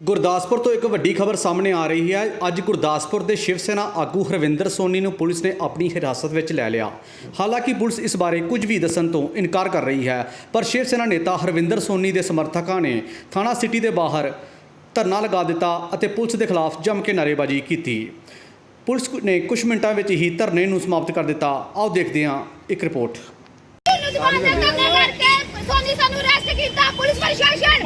ਗੁਰਦਾਸਪੁਰ ਤੋਂ ਇੱਕ ਵੱਡੀ ਖਬਰ ਸਾਹਮਣੇ ਆ ਰਹੀ ਹੈ। ਅੱਜ ਗੁਰਦਾਸਪੁਰ ਦੇ ਸ਼ਿਵ ਸੈਨਾ ਆਗੂ ਹਰਵਿੰਦਰ ਸੋਨੀ ਨੂੰ ਪੁਲਿਸ ਨੇ ਆਪਣੀ ਹਿਰਾਸਤ ਵਿੱਚ ਲੈ ਲਿਆ। ਹਾਲਾਂਕਿ ਪੁਲਿਸ ਇਸ ਬਾਰੇ ਕੁਝ ਵੀ ਦੱਸਣ ਤੋਂ ਇਨਕਾਰ ਕਰ ਰਹੀ ਹੈ, ਪਰ ਸ਼ਿਵ ਸੈਨਾ ਨੇਤਾ ਹਰਵਿੰਦਰ ਸੋਨੀ ਦੇ ਸਮਰਥਕਾਂ ਨੇ ਥਾਣਾ ਸਿਟੀ ਦੇ ਬਾਹਰ ਧਰਨਾ ਲਗਾ ਦਿੱਤਾ ਅਤੇ ਪੁਲਿਸ ਦੇ ਖਿਲਾਫ ਜੰਮ ਕੇ ਨਾਅਰੇਬਾਜ਼ੀ ਕੀਤੀ। ਪੁਲਿਸ ਨੇ ਕੁਝ ਮਿੰਟਾਂ ਵਿੱਚ ਹੀ ਧਰਨੇ ਨੂੰ ਸਮਾਪਤ ਕਰ ਦਿੱਤਾ। ਆਓ ਦੇਖਦੇ ਹਾਂ ਇੱਕ ਰਿਪੋਰਟ। ਸੋਨੀ ਸਾਨੂੰ ਅਰੈਸਟ ਕੀਤਾ। ਪੁਲਿਸ ਪ੍ਰਸ਼ਾਸਨ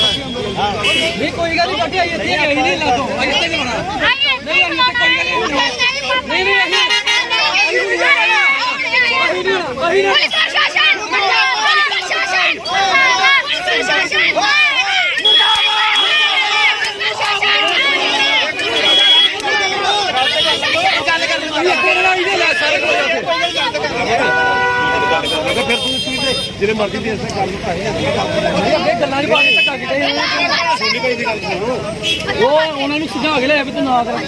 ਨਹੀਂ ਕੋਈ ਗੱਲ ਨਹੀਂ ਕੱਢੀ ਆਈ ਇੱਥੇ ਗਈ ਨਹੀਂ ਲਾਦੋ ਅਜੇ ਤੱਕ ਨਹੀਂ ਹੋਣਾ ਨਹੀਂ ਅਜੇ ਤੱਕ ਕੋਈ ਗੱਲ ਨਹੀਂ ਹੋਣਾ ਨਹੀਂ ਨਹੀਂ ਨਹੀਂ ਅਹੀਂ ਨਾ ਅਹੀਂ ਨਾ ਜਿਹੜੇ ਮਰਜ਼ੀ ਦੀ ਅਸੀਂ ਗੱਲ ਤਾਂ ਹੈ ਇਹ ਗੱਲਾਂ ਨਹੀਂ ਬਾਣੀ ਧੱਕਾ ਕਿਤੇ ਸੋਨੀ ਭਾਈ ਦੀ ਗੱਲ ਸੁਣੋ। ਉਹ ਉਹਨਾਂ ਨੂੰ ਸਿੱਧਾ ਅਗਲੇ ਆ ਵੀ ਤੂੰ ਨਾ ਕਰ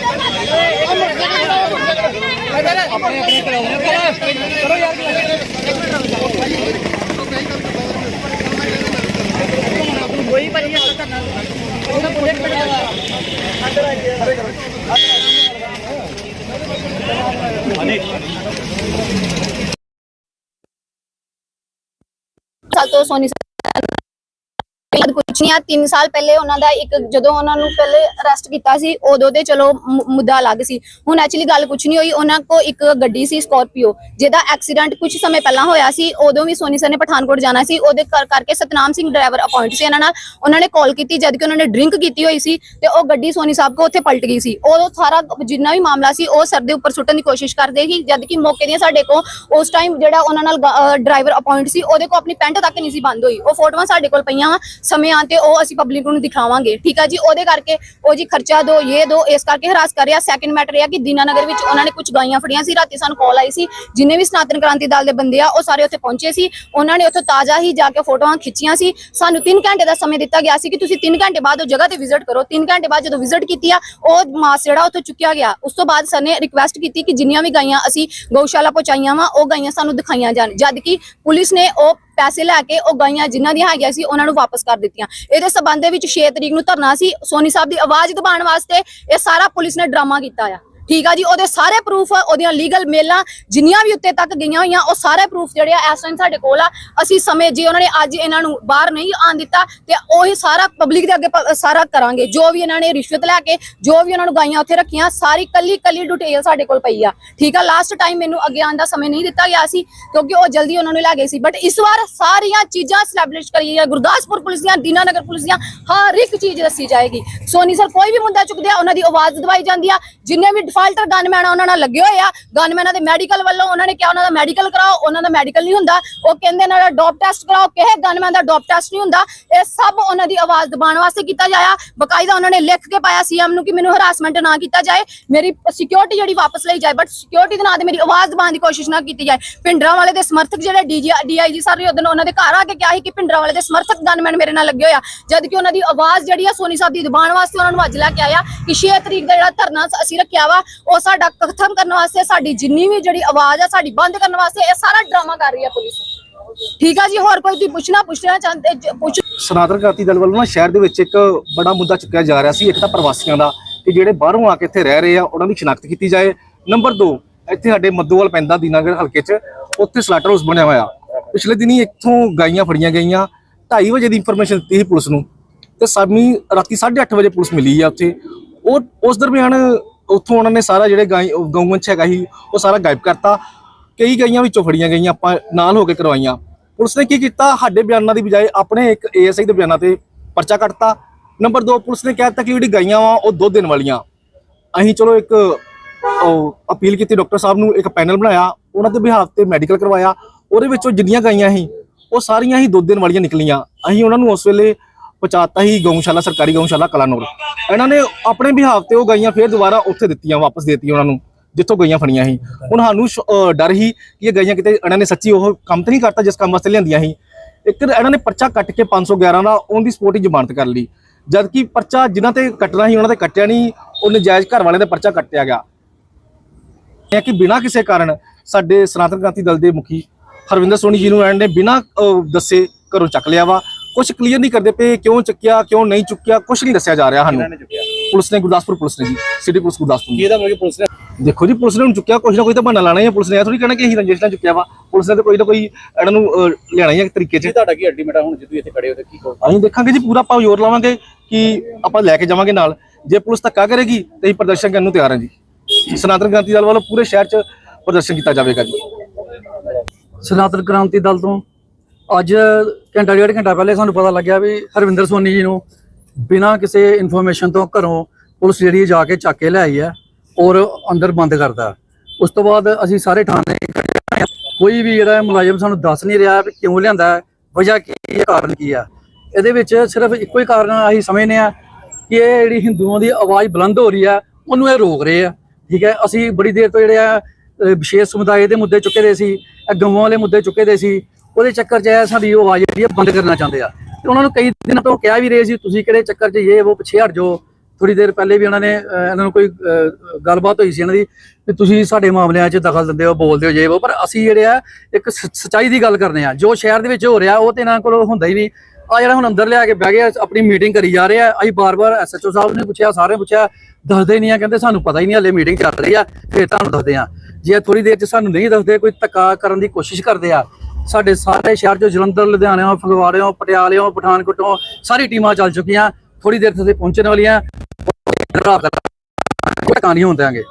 ਕਰੋ ਯਾਰ ਅਨੇਕ todos son ਆ 3 ਸਾਲ ਪਹਿਲੇ ਉਹਨਾਂ ਦਾ ਇੱਕ, ਜਦੋਂ ਉਹਨਾਂ ਨੂੰ ਪਹਿਲੇ ਅਰੈਸਟ ਕੀਤਾ ਸੀ, ਉਦੋਂ ਦੇ ਚਲੋ ਮੁੱਦਾ ਅਲੱਗ ਸੀ। ਹੁਣ ਐਕਚੁਅਲੀ ਗੱਲ ਕੁਝ ਨਹੀਂ ਹੋਈ, ਉਹਨਾਂ ਕੋ ਇੱਕ ਗੱਡੀ ਸੀ ਸਕਾਰਪੀਓ ਜਿਹਦਾ ਐਕਸੀਡੈਂਟ ਕੁਝ ਸਮੇਂ ਪਹਿਲਾਂ ਹੋਇਆ ਸੀ, ਉਦੋਂ ਵੀ ਸੋਨੀ ਸਰ ਨੇ ਪਠਾਨਕੋਟ ਜਾਣਾ ਸੀ, ਉਹਦੇ ਕਰ- ਕਰਕੇ ਸਤਨਾਮ ਸਿੰਘ ਡਰਾਈਵਰ ਅਪਾਇੰਟ ਸੀ ਇਹਨਾਂ ਨਾਲ। ਉਹਨਾਂ ਨੇ ਕਾਲ ਕੀਤੀ, ਜਦ ਕਿ ਉਹਨਾਂ ਨੇ ਡਰਿੰਕ ਕੀਤੀ ਹੋਈ ਸੀ, ਤੇ ਉਹ ਗੱਡੀ ਸੋਨੀ ਸਾਹਿਬ ਕੋ ਉੱਥੇ ਪਲਟ ਗਈ ਸੀ। ਉਹ ਸਾਰਾ ਜਿੰਨਾ ਵੀ ਮਾਮਲਾ ਸੀ, ਉਹ ਸਰ ਦੇ ਉੱਪਰ ਸੁੱਟਣ ਦੀ ਕੋਸ਼ਿਸ਼ ਕਰਦੇ ਸੀ, ਜਦ ਕਿ ਮੌਕੇ ਦੀਆਂ ਸਾਡੇ ਕੋ ਉਸ ਟਾਈਮ ਜਿਹੜਾ ਉਹਨਾਂ ਨਾਲ ਡਰਾਈਵਰ ਅਪਾਇੰਟ ਸੀ, ਉਹਦੇ ਕੋ ਆਪਣੀ ਪੈਂਟ ਤੱਕ ਨਹੀਂ ਸੀ ਬੰਦ ਹੋਈ। ਉਹ ਫੋਟੋਆਂ ਸਾਡੇ ਕੋਲ ਪਈਆਂ ਵਾ, ਸਮੇਂ ਆਉਣ ਤੇ ਉਹ ਅਸੀਂ ਪਬਲਿਕ ਨੂੰ ਦਿਖਾਵਾਂਗੇ, ਠੀਕ ਆ ਜੀ? ਉਹਦੇ ਕਰਕੇ ਉਹ ਜੀ ਖਰਚਾ ਦੋ ਇਹ ਦੋ, ਇਸ ਕਰਕੇ ਹਰਾਸ ਕਰ ਰਿਹਾ। ਸੈਕੰਡ ਮੈਟਰ ਇਹ ਕਿ ਦੀਨਾਨਗਰ ਵਿੱਚ ਉਹਨਾਂ ਨੇ ਕੁਝ ਗਾਈਆਂ ਫੜੀਆਂ ਸੀ। ਰਾਤੀ ਸਾਨੂੰ ਕਾਲ ਆਈ ਸੀ। ਜਿੰਨੇ ਵੀ ਸਨਾਤਨ ਕ੍ਰਾਂਤੀ ਦਲ ਦੇ ਬੰਦੇ ਆ, ਉਹ ਸਾਰੇ ਉੱਥੇ ਪਹੁੰਚੇ ਸੀ। ਉਹਨਾਂ ਨੇ ਉੱਥੋਂ ਤਾਜ਼ਾ ਹੀ ਜਾ ਕੇ ਫੋਟੋਆਂ ਖਿੱਚੀਆਂ ਸੀ। ਸਾਨੂੰ 3 ਘੰਟੇ ਦਾ ਸਮੇਂ ਦਿੱਤਾ ਗਿਆ ਸੀ ਕਿ ਤੁਸੀਂ 3 ਘੰਟੇ ਬਾਅਦ ਉਹ ਜਗ੍ਹਾ ਤੇ ਵਿਜ਼ਿਟ ਕਰੋ। 3 ਘੰਟੇ ਬਾਅਦ ਜਦੋਂ ਵਿਜ਼ਿਟ ਕੀਤੀ ਆ, ਉਹ ਮਾਸ ਜਿਹੜਾ ਉੱਥੋਂ ਚੁੱਕਿਆ ਗਿਆ। ਉਸ ਤੋਂ ਬਾਅਦ ਸਰ ਨੇ ਰਿਕੁਐਸਟ ਕੀਤੀ ਕਿ ਜਿੰਨੀਆਂ ਵੀ ਗਾਈਆਂ ਅਸੀਂ ਗਊਸ਼ਾਲਾ ਪਹੁੰਚਾਈਆਂ ਵਾ, ਉਹ ਗਾਈਆਂ ਸਾਨੂੰ ਦਿਖਾਈਆਂ ਜਾਣ। ਜਦ ਕਿ ਪੁਲਿਸ ਨੇ ਉਹ ਪੈਸੇ ਲੈ ਕੇ ਉਹ ਗਾਈਆਂ ਜਿਨ੍ਹਾਂ ਦੀਆਂ ਹੈਗੀਆਂ ਸੀ, ਉਹਨਾਂ ਨੂੰ ਵਾਪਸ ਕਰ ਦਿੱਤੀਆਂ। ਇਹਦੇ ਸਬੰਧ ਵਿੱਚ 6 ਤਰੀਕ ਨੂੰ ਧਰਨਾ ਸੀ, ਸੋਨੀ ਸਾਹਿਬ ਦੀ ਆਵਾਜ਼ ਦਬਾਉਣ ਵਾਸਤੇ ਇਹ ਸਾਰਾ ਪੁਲਿਸ ਨੇ ਡਰਾਮਾ ਕੀਤਾ ਆ। ਠੀਕ ਆ ਜੀ, ਉਹਦੇ ਸਾਰੇ ਪ੍ਰੂਫ ਉਹਦੀਆਂ ਲੀਗਲ ਮੇਲਾਂ ਜਿੰਨੀਆਂ ਵੀ ਉੱਤੇ ਤੱਕ ਗਈਆਂ ਹੋਈਆਂ, ਉਹ ਸਾਰੇ ਪ੍ਰੂਫ ਜਿਹੜੇ ਆ ਇਸ ਟਾਈਮ ਸਾਡੇ ਕੋਲ ਆ। ਅਸੀਂ ਸਮੇਂ ਜੇ ਉਹਨਾਂ ਨੇ ਅੱਜ ਇਹਨਾਂ ਨੂੰ ਬਾਹਰ ਨਹੀਂ ਆਣ ਦਿੱਤਾ, ਤੇ ਉਹੀ ਸਾਰਾ ਪਬਲਿਕ ਦੇ ਅੱਗੇ ਸਾਰਾ ਕਰਾਂਗੇ। ਜੋ ਵੀ ਇਹਨਾਂ ਨੇ ਰਿਸ਼ਵਤ ਲੈ ਕੇ, ਜੋ ਵੀ ਉਹਨਾਂ ਨੂੰ ਗਾਈਆਂ ਉੱਥੇ ਰੱਖੀਆਂ, ਸਾਰੀ ਕੱਲੀ ਕੱਲੀ ਡਿਟੇਲ ਸਾਡੇ ਕੋਲ ਪਈ ਆ। ਠੀਕ ਆ ਲਾਸਟ ਟਾਈਮ ਮੈਨੂੰ ਅੱਗੇ ਆਉਣ ਦਾ ਸਮੇਂ ਨਹੀਂ ਦਿੱਤਾ ਗਿਆ ਸੀ, ਕਿਉਂਕਿ ਉਹ ਜਲਦੀ ਉਹਨਾਂ ਨੂੰ ਲੈ ਗਏ ਸੀ। ਬਟ ਇਸ ਵਾਰ ਸਾਰੀਆਂ ਚੀਜ਼ਾਂ ਸਟੈਬਲਿਸ਼ ਕਰੀਏ ਗੁਰਦਾਸਪੁਰ ਪੁਲਿਸ ਦੀਆਂ, ਦੀਨਾਨਗਰ ਪੁਲਿਸ ਦੀਆਂ, ਹਰ ਇੱਕ ਚੀਜ਼ ਦੱਸੀ ਜਾਏਗੀ। ਸੋਨੀ ਸਰ ਕੋਈ ਵੀ ਮੁੱਦਾ ਚੁੱਕਦੇ ਆ, ਉਹਨਾਂ ਦੀ ਆਵਾਜ਼ ਦਵਾਈ ਜਾਂਦੀ ਆ। ਜਿੰਨੇ ਵੀ ਡਿਫਾਲਟਰ ਗਨਮੈਨ ਆ, ਉਹਨਾਂ ਨਾਲ ਲੱਗੇ ਹੋਏ ਆ। ਗਨਮੈਨਾਂ ਦੇ ਮੈਡੀਕਲ ਵੱਲੋਂ ਉਹਨਾਂ ਨੇ ਕਿਹਾ, ਉਹਨਾਂ ਦਾ ਮੈਡੀਕਲ ਕਰਾਓ, ਉਹਨਾਂ ਦਾ ਮੈਡੀਕਲ ਨਹੀਂ ਹੁੰਦਾ। ਉਹ ਕਹਿੰਦੇ ਇਹਨਾਂ ਡੋਪ ਟੈਸਟ ਕਰਾਓ। ਕਿਸੇ ਗਨਮੈਨ ਦਾ ਡੋਪ ਟੈਸਟ ਨਹੀਂ ਹੁੰਦਾ। ਇਹ ਸਭ ਉਹਨਾਂ ਦੀ ਆਵਾਜ਼ ਦਬਾਉਣ ਵਾਸਤੇ ਕੀਤਾ ਜਾਇਆ। ਬਕਾਇਦਾ ਉਹਨਾਂ ਨੇ ਲਿਖ ਕੇ ਪਾਇਆ ਸੀਐਮ ਨੂੰ ਕਿ ਮੈਨੂੰ ਹਰਾਸਮੈਂਟ ਨਾ ਕੀਤਾ ਜਾਏ। ਮੇਰੀ ਸਿਕਿਉਰਿਟੀ ਜਿਹੜੀ ਵਾਪਸ ਲਈ ਜਾਏ ਬਟ ਸਿਕਿਉਰਿਟੀ ਦੇ ਨਾਂ ਤੇ ਮੇਰੀ ਆਵਾਜ਼ ਦਬਾਉਣ ਦੀ ਕੋਸ਼ਿਸ਼ ਨਾ ਕੀਤੀ ਜਾਏ। ਪਿੰਡਰਾਂ ਵਾਲੇ ਦੇ ਸਮਰਥਕ ਜਿਹੜੇ ਡੀਜੀ ਡੀਆਈਜੀ ਸਰ ਨੇ ਉਦੋਂ ਉਹਨਾਂ ਦੇ ਘਰ ਆ ਕੇ ਕਿਹਾ ਸੀ ਕਿ ਪਿੰਡਰਾਂ ਵਾਲੇ ਦੇ ਸਮਰਥਕ ਗਨਮੈਨ ਮੇਰੇ ਨਾਲ ਲੱਗੇ ਹੋਇਆ ਜਦ ਕਿ ਉਹਨਾਂ ਦੀ ਆਵਾਜ਼ ਜਿਹੜੀ ਆ ਸੋਨੀ ਸਾਹਿਬ ਦੀ ਦਬਾਉਣ ਵਾਸਤੇ ਉਹਨਾਂ ਨੂੰ ਅੱਜ ਲੈ ਕੇ ਆਇਆ ਕਿ 6 ਤਰੀਕ ਦਾ ਜਿਹੜਾ ਧਰਨਾ ਅਸੀਂ ਰੱਖਿਆ ਵਾ ਉਹ ਸਾਡਾ ਖਤਮ ਕਰਨ ਵਾਸਤੇ, ਸਾਡੀ ਜਿੰਨੀ ਵੀ ਜਿਹੜੀ ਆਵਾਜ਼ ਆ, ਸਾਡੀ ਬੰਦ ਕਰਨ ਵਾਸਤੇ, ਇਹ ਸਾਰਾ ਡਰਾਮਾ ਕਰ ਰਹੀ ਹੈ ਪੁਲਿਸ। ਠੀਕ ਆ ਜੀ, ਹੋਰ ਕੋਈ ਤੁਸੀਂ ਪੁੱਛਣਾ ਪੁੱਛਣਾ ਚਾਹੁੰਦੇ ਪੁੱਛ ਸਨਾਤਨ ਕ੍ਰਾਂਤੀ ਦਲ ਵੱਲੋਂ ਨਾ ਸ਼ਹਿਰ ਦੇ ਵਿੱਚ ਇੱਕ ਬੜਾ ਮੁੱਦਾ ਚੁੱਕਿਆ ਜਾ ਰਿਹਾ ਸੀ, ਇੱਕ ਤਾਂ ਪ੍ਰਵਾਸੀਆਂ ਦਾ, ਕਿ ਜਿਹੜੇ ਬਾਹਰੋਂ ਆ ਕੇ ਇੱਥੇ ਰਹਿ ਰਹੇ ਆ, ਉਹਨਾਂ ਦੀ ਸ਼ਨਾਖਤ ਕੀਤੀ ਜਾਏ। ਨੰਬਰ 2 ਇੱਥੇ ਸਾਡੇ ਮੱਦੋਵਾਲ ਪੈਂਦਾ ਦੀਨਾਗਰ ਹਲਕੇ 'ਚ, ਉੱਥੇ ਸਲਾਟਰ ਹਾਊਸ ਬਣਿਆ ਹੋਇਆ। ਪਿਛਲੇ ਦਿਨੀ ਇੱਥੋਂ ਗਾਈਆਂ ਫੜੀਆਂ ਗਈਆਂ 2:30 ਵਜੇ ਦੀ ਇਨਫੋਰਮੇਸ਼ਨ ਦਿੱਤੀ ਸੀ ਪੁਲਿਸ ਨੂੰ। ਤੇ ਸਾਮੀ ਰਾਤੀ 8:30 ਵਜੇ ਪੁਲਿਸ ਮਿਲੀ ਆ ਉੱਥੇ। ਉਹ, ਉਸ ਦਰਮਿਆਨ ਉੱਥੋਂ ਉਹਨਾਂ ਨੇ ਸਾਰਾ ਜਿਹੜੇ ਗਾਈ ਗਊਵੰਸ਼ ਹੈਗਾ ਸੀ, ਉਹ ਸਾਰਾ ਗਾਇਬ ਕਰਤਾ। ਕਈ ਗਾਈਆਂ ਵਿੱਚੋਂ ਫੜੀਆਂ ਗਈਆਂ, ਆਪਾਂ ਨਾਲ ਹੋ ਕੇ ਕਰਵਾਈਆਂ। ਪੁਲਿਸ ਨੇ ਕੀ ਕੀਤਾ? ਸਾਡੇ ਬਿਆਨਾਂ ਦੀ ਬਜਾਏ ਆਪਣੇ ਇੱਕ ਏਐਸਆਈ ਦੇ ਬਿਆਨਾਂ ਤੇ ਪਰਚਾ ਕੱਟਤਾ। ਨੰਬਰ 2 ਪੁਲਿਸ ਨੇ ਕਹਿ ਦਿੱਤਾ ਕਿ ਜਿਹੜੀ ਗਾਈਆਂ ਵਾ, ਉਹ ਦੁੱਧ ਦੇਣ ਵਾਲੀਆਂ। ਅਸੀਂ ਚਲੋ ਇੱਕ, ਉਹ ਅਪੀਲ ਕੀਤੀ ਡਾਕਟਰ ਸਾਹਿਬ ਨੂੰ, ਇੱਕ ਪੈਨਲ ਬਣਾਇਆ, ਉਹਨਾਂ ਦੇ ਬਿਹਾਫ ਤੇ ਮੈਡੀਕਲ ਕਰਵਾਇਆ। ਉਹਦੇ ਵਿੱਚੋਂ ਜਿੰਨੀਆਂ ਗਾਈਆਂ ਸੀ, ਉਹ ਸਾਰੀਆਂ ਹੀ ਦੁੱਧ ਦੇਣ ਵਾਲੀਆਂ ਨਿਕਲੀਆਂ। ਅਸੀਂ ਉਹਨਾਂ ਨੂੰ ਉਸ ਵੇਲੇ ਪਹੁੰਚਾਤਾ ਹੀ ਗਊਸ਼ਾਲਾ, ਸਰਕਾਰੀ ਗਊਸ਼ਾਲਾ ਕਲਾਨੌਰ। ਇਹਨਾਂ ਨੇ ਆਪਣੇ ਵਿਹਾਵ ਤੇ ਉਹ ਗਾਈਆਂ ਫੇਰ ਦੁਬਾਰਾ ਉੱਥੇ ਦਿੱਤੀਆਂ, ਵਾਪਸ ਦੇ ਦਿੱਤੀਆਂ ਉਹਨਾਂ ਨੂੰ, ਜਿੱਥੋਂ ਗਈਆਂ ਫੜੀਆਂ ਸੀ। ਹੁਣ ਸਾਨੂੰ ਸ਼- ਡਰ ਹੀ ਕਿ ਇਹ ਗਈਆਂ ਕਿਤੇ ਇਹਨਾਂ ਨੇ ਸੱਚੀ ਉਹ ਕੰਮ ਤਾਂ ਨਹੀਂ ਕਰਤਾ ਜਿਸ ਕੰਮ ਵਾਸਤੇ ਲਿਆਂਦੀਆਂ ਸੀ। ਇੱਕ ਇਹਨਾਂ ਨੇ ਪਰਚਾ ਕੱਟ ਕੇ 511 ਦਾ ਔਨ ਦੀ ਸਪੋਟ ਹੀ ਜ਼ਮਾਨਤ ਕਰ ਲਈ। ਜਦ ਕਿ ਪਰਚਾ ਜਿਨ੍ਹਾਂ ਤੇ ਕੱਟਣਾ ਸੀ, ਉਹਨਾਂ ਤੇ ਕੱਟਿਆ ਨਹੀਂ, ਉਹ ਨਜਾਇਜ਼ ਘਰ ਵਾਲਿਆਂ ਦਾ ਪਰਚਾ ਕੱਟਿਆ ਗਿਆ। ਇਹ ਕਿ ਬਿਨਾਂ ਕਿਸੇ ਕਾਰਨ ਸਾਡੇ ਸਨਾਤਨ ਕ੍ਰਾਂਤੀ ਦਲ ਦੇ ਮੁਖੀ ਹਰਵਿੰਦਰ ਸੋਨੀ ਜੀ ਨੂੰ ਐਂਡ ਨੇ ਬਿਨਾਂ ਦੱਸੇ ਘਰੋਂ ਚੱਕ ਲਿਆ ਵਾ। ਕੁਝ ਕਲੀਅਰ ਨਹੀਂ ਕਰਦੇ ਪਏ ਕਿਉਂ ਚੱਕਿਆ ਕਿਉਂ ਨਹੀਂ ਚੁੱਕਿਆ ਕੁਝ ਨਹੀਂ ਦੱਸਿਆ ਜਾ ਰਿਹਾ ਸਾਨੂੰ। ਪੁਲਿਸ ਨੇ ਗੁਰਦਾਸਪੁਰ ਪੁਲਿਸ ਨੇ ਜੀ ਸਿਟੀ ਪੁਲਿਸ ਗੁਰਦਾਸਪੁਰ। ਇਹਦਾ ਮਤਲਬ ਪੁਲਿਸ ਨੇ? ਦੇਖੋ ਜੀ ਪੁਲਿਸ ਨੇ ਹੁਣ ਚੁੱਕਿਆ ਕੁਝ ਨਾ ਕੋਈ ਤਾਂ ਬਹਾਨਾ ਲਾਣਾ ਹੀ ਪੁਲਿਸ ਨੇ। ਇਹ ਥੋੜੀ ਕਹਿਣਾ ਕਿ ਅਸੀਂ ਰੰਜਿਸ਼ ਨਾਲ ਚੁੱਕਿਆ ਵਾ। ਪੁਲਿਸ ਨੇ ਤਾਂ ਕੋਈ ਨਾ ਕੋਈ ਇਹਨਾਂ ਨੂੰ ਲਿਆਣਾ ਹੀ ਹੈ ਇੱਕ ਤਰੀਕੇ 'ਚ। ਤੁਹਾਡਾ ਕੀ ਅਲਟੀਮੇਟ ਹੁਣ ਜੇ ਤੁਸੀਂ ਇੱਥੇ ਖੜੇ ਹੋ ਤੇ ਕੀ ਕਹੋ ਅਸੀਂ ਦੇਖਾਂਗੇ ਜੀ ਪੂਰਾ ਆਪਾਂ ਜ਼ੋਰ ਲਾਵਾਂਗੇ ਕਿ ਆਪਾਂ ਲੈ ਕੇ ਜਾਵਾਂਗੇ ਨਾਲ। ਜੇ ਪੁਲਿਸ ਧੱਕਾ ਕਰੇਗੀ ਤੇ ਅਸੀਂ ਪ੍ਰਦਰਸ਼ਨ ਕਰਨ ਨੂੰ ਤਿਆਰ ਹਾਂ ਜੀ। ਸਨਾਤਨ ਕ੍ਰਾਂਤੀ ਦਲ ਵੱਲੋਂ ਪੂਰੇ ਸ਼ਹਿਰ 'ਚ ਪ੍ਰਦਰਸ਼ਨ ਕੀਤਾ ਜਾਵੇਗਾ ਜੀ। ਸਨਾਤਨ ਕ੍ਰਾਂਤੀ ਦਲ ਤੋਂ ਅੱਜ ਘੰਟਾ ਡੇਢ ਘੰਟਾ ਪਹਿਲੇ ਸਾਨੂੰ ਪਤਾ ਲੱਗਿਆ ਵੀ ਹਰਵਿੰਦਰ ਸੋਨੀ ਜੀ ਨੂੰ ਬਿਨਾਂ ਕਿਸੇ ਇਨਫੋਰਮੇਸ਼ਨ ਤੋਂ ਘਰੋਂ ਪੁਲਿਸ ਜਿਹੜੀ ਜਾ ਕੇ ਚੱਕ ਕੇ ਲੈ ਆਈ ਹੈ ਔਰ ਅੰਦਰ ਬੰਦ ਕਰਦਾ ਉਸ ਤੋਂ ਬਾਅਦ ਅਸੀਂ ਸਾਰੇ ਥਾਣੇ ਕੋਈ ਵੀ ਜਿਹੜਾ ਮੁਲਾਜ਼ਮ ਸਾਨੂੰ ਦੱਸ ਨਹੀਂ ਰਿਹਾ ਵੀ ਕਿਉਂ ਲਿਆਂਦਾ ਹੈ, ਵਜ੍ਹਾ ਕੀ ਹੈ, ਕਾਰਨ ਕੀ ਹੈ ਇਹਦੇ ਵਿੱਚ ਸਿਰਫ ਇੱਕੋ ਹੀ ਕਾਰਨ ਅਸੀਂ ਸਮਝਦੇ ਆ ਕਿ ਇਹ ਜਿਹੜੀ ਹਿੰਦੂਆਂ ਦੀ ਆਵਾਜ਼ ਬੁਲੰਦ ਹੋ ਰਹੀ ਆ, ਉਹਨੂੰ ਇਹ ਰੋਕ ਰਹੇ ਆ। ਠੀਕ ਹੈ, ਅਸੀਂ ਬੜੀ ਦੇਰ ਤੋਂ ਜਿਹੜੇ ਆ ਵਿਸ਼ੇਸ਼ ਸਮੁਦਾਇ ਦੇ ਮੁੱਦੇ ਚੁੱਕੇ ਦੇ ਸੀ, ਇਹ ਗਊਆਂ ਵਾਲੇ ਮੁੱਦੇ ਚੁੱਕੇ ਦੇ ਸੀ। ਉਹਦੇ ਚੱਕਰ 'ਚ ਇਹ ਸਾਡੀ ਉਹ ਆਵਾਜ਼ ਜਿਹੜੀ ਬੰਦ ਕਰਨਾ ਚਾਹੁੰਦੇ ਆ। ਤੇ ਉਹਨਾਂ ਨੂੰ ਕਈ ਦਿਨਾਂ ਤੋਂ ਕਿਹਾ ਵੀ ਰਹੇ ਸੀ, ਤੁਸੀਂ ਕਿਹੜੇ ਚੱਕਰ 'ਚ ਇਹ ਉਹ ਪਿੱਛੇ ਹਟ ਜਾਓ। ਥੋੜੀ ਦੇਰ ਪਹਿਲੇ ਵੀ ਉਹਨਾਂ ਨੇ ਇਹਨਾਂ ਨੂੰ ਕੋਈ ਗੱਲਬਾਤ ਹੋਈ ਸੀ ਇਹਨਾਂ ਦੀ ਵੀ ਤੁਸੀਂ ਸਾਡੇ ਮਾਮਲਿਆਂ 'ਚ ਦਖਲ ਦਿੰਦੇ ਹੋ, ਬੋਲਦੇ ਹੋ ਜੇ ਉਹ। ਪਰ ਅਸੀਂ ਜਿਹੜੇ ਆ, ਇੱਕ ਸ- ਦੀ ਗੱਲ ਕਰਨੇ ਆ। ਜੋ ਸ਼ਹਿਰ ਦੇ ਵਿੱਚ ਹੋ ਰਿਹਾ, ਉਹ ਤੇ ਇਹਨਾਂ ਕੋਲ ਹੁੰਦਾ ਹੀ ਨਹੀਂ। ਆ ਜਿਹੜਾ ਹੁਣ ਅੰਦਰ ਲਿਆ ਕੇ ਬਹਿ ਗਏ ਆਪਣੀ ਮੀਟਿੰਗ ਕਰੀ ਜਾ ਰਹੇ ਆ। ਅਸੀਂ ਬਾਰ-ਬਾਰ ਐਸਐਚਓ ਸਾਹਿਬ ਨੇ ਪੁੱਛਿਆ ਸਾਰੇ ਪੁੱਛਿਆ, ਦੱਸਦੇ ਨਹੀਂ ਆ, ਕਹਿੰਦੇ ਸਾਨੂੰ ਪਤਾ ਹੀ ਨਹੀਂ, ਹਲੇ ਮੀਟਿੰਗ ਚੱਲ ਰਹੀ ਆ, ਫੇਰ ਤੁਹਾਨੂੰ ਦੱਸਦੇ ਆ। ਜੇ ਥੋੜੀ ਦੇਰ ਚ ਸਾਨੂੰ ਨਹੀਂ ਦੱਸਦੇ, ਕੋਈ ਧੱਕਾ ਕਰਨ ਦੀ ਕੋਸ਼ਿਸ਼ ਕਰਦੇ ਆ ਸਾਡੇ ਸਾਰੇ ਸ਼ਹਿਰ ਚੋਂ ਜਲੰਧਰ ਲੁਧਿਆਣਿਓਂ ਫਗਵਾੜਿਓਂ ਪਟਿਆਲਿਓਂ ਪਠਾਨਕੋਟੋਂ ਸਾਰੀ ਟੀਮਾਂ ਚੱਲ ਚੁੱਕੀਆਂ ਥੋੜੀ ਦੇਰ ਤੱਕ ਪਹੁੰਚਣ ਵਾਲੀਆਂ। ਕੋਈ ਧੱਕਾ ਨਹੀਂ ਦਿਆਂਗੇ।